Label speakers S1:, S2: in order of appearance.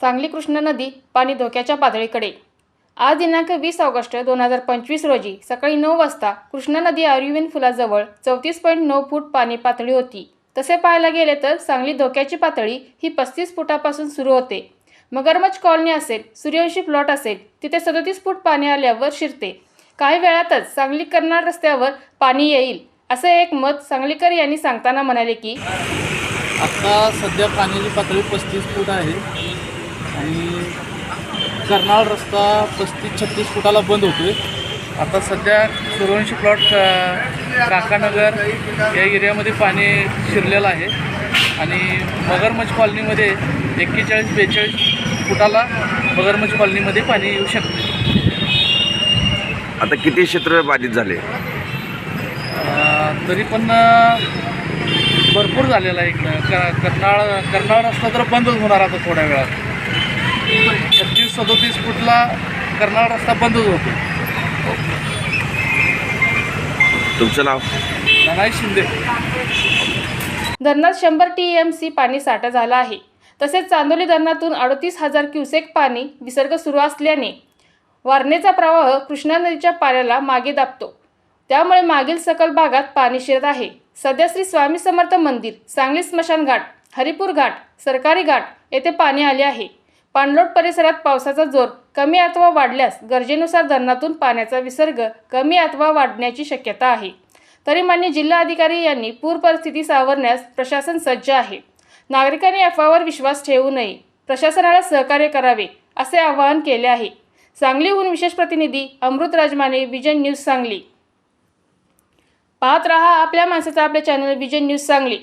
S1: सांगली कृष्णा नदी पाणी धोक्याच्या पातळीकडे. आज दिनांक वीस ऑगस्ट दोन हजार पंचवीस रोजी सकाळी नऊ वाजता कृष्णा नदी आर्युवीन फुलाजवळ चौतीस पॉईंट नऊ फूट पाणी पातळी होती. तसे पाहायला गेले तर सांगली धोक्याची पातळी ही पस्तीस फुटापासून सुरू होते. मगरमच्छ कॉलनी असेल सूर्यवंशी प्लॉट असेल तिथे सदोतीस फूट पाणी आल्यावर शिरते. काही वेळातच सांगली कर्नाड रस्त्यावर पाणी येईल असे एक मत सांगलीकर यांनी सांगताना म्हणाले की
S2: आता सध्या पाण्याची पातळी पस्तीस फूट आहे. आणि कर्नाळ रस्ता पस्तीस छत्तीस फुटाला बंद होतो आहे आता सध्या सूर्यवंशी प्लॉट काकानगर या एरियामध्ये पाणी शिरलेलं आहे. आणि मगरमच्छ कॉलनीमध्ये एक्केचाळीस बेचाळीस फुटाला मगरमच्छ कॉलनीमध्ये पाणी येऊ शकते.
S3: आता किती क्षेत्र बाधित झाले?
S2: तरी पण भरपूर झालेला आहे कर्नाळ कर्नाळ रस्ता तर बंदच होणार आता थोड्या वेळात. छत्तीस सदोतीस फुटला कर्नाळ रस्ता बंदच होतो.
S3: तुमचं नाव?
S2: नानाई शिंदे.
S1: धरणात शंभर टी एम सी पाणी साठा झाला आहे. तसेच चांदोली धरणातून अडतीस हजार क्युसेक पाणी विसर्ग सुरू असल्याने वारणेचा प्रवाह कृष्णा नदीच्या पाण्याला मागे दाबतो. त्यामुळे मागील सकल भागात पाणी शिरत आहे. सध्या श्री स्वामी समर्थ मंदिर सांगली स्मशान घाट हरिपूर घाट सरकारी घाट येथे पाणी आले आहे. पाणलोट परिसरात पावसाचा जोर कमी अथवा वाढल्यास गरजेनुसार धरणातून पाण्याचा विसर्ग कमी अथवा वाढण्याची शक्यता आहे. तरी मान्य जिल्हाधिकारी यांनी पूर परिस्थिती सावरण्यास प्रशासन सज्ज आहे. नागरिकांनी अफवावर विश्वास ठेवू नये. प्रशासनाला सहकार्य करावे असे आवाहन केले आहे. सांगलीहून विशेष प्रतिनिधी अमृत राजमाने विजन न्यूज सांगली. पाहत रहा आपल्या माणसाचा आपल्या चॅनल विजन न्यूज सांगली.